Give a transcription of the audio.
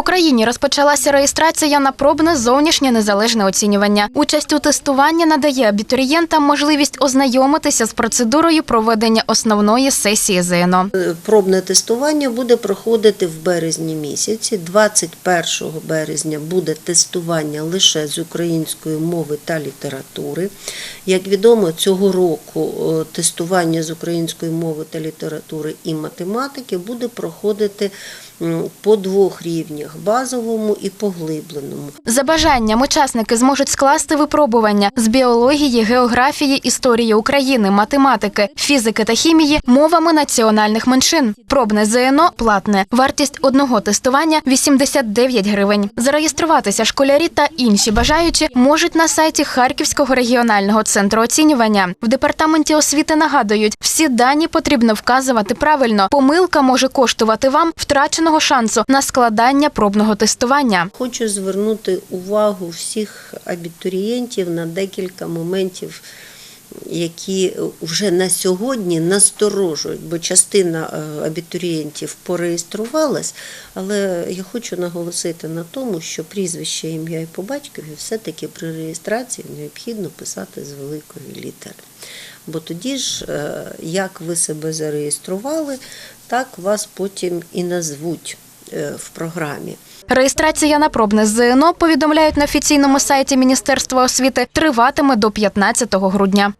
Україні розпочалася реєстрація на пробне зовнішнє незалежне оцінювання. Участь у тестуванні надає абітурієнтам можливість ознайомитися з процедурою проведення основної сесії ЗНО. Пробне тестування буде проходити в березні місяці. 21 березня буде тестування лише з української мови та літератури. Як відомо, цього року е, тестування з української мови та літератури і математики буде проходити по двох рівнях базовому і поглибленому. За бажанням учасники зможуть скласти випробування з біології, географії, історії України, математики, фізики та хімії мовами національних меншин. Пробне ЗНО платне. Вартість одного тестування 89 гривень. Зареєструватися школярі та інші бажаючі можуть на сайті Харківського регіонального центру оцінювання. В департаменті освіти нагадують, всі дані потрібно вказувати правильно. Помилка може коштувати вам втраченого шансу на складання пробного тестування. Хочу звернути увагу всіх абітурієнтів на декілька моментів, які вже на сьогодні насторожують, бо частина е, абітурієнтів пореєструвалась, але я хочу наголосити на тому, що прізвище, ім'я і по батькові все-таки при реєстрації необхідно писати з великої літери. Бо тоді ж, е, як ви себе зареєстрували, так вас потім і назвуть е, в програмі. Реєстрація на пробне ЗНО, повідомляють на офіційному сайті Міністерства освіти, триватиме до 15 грудня.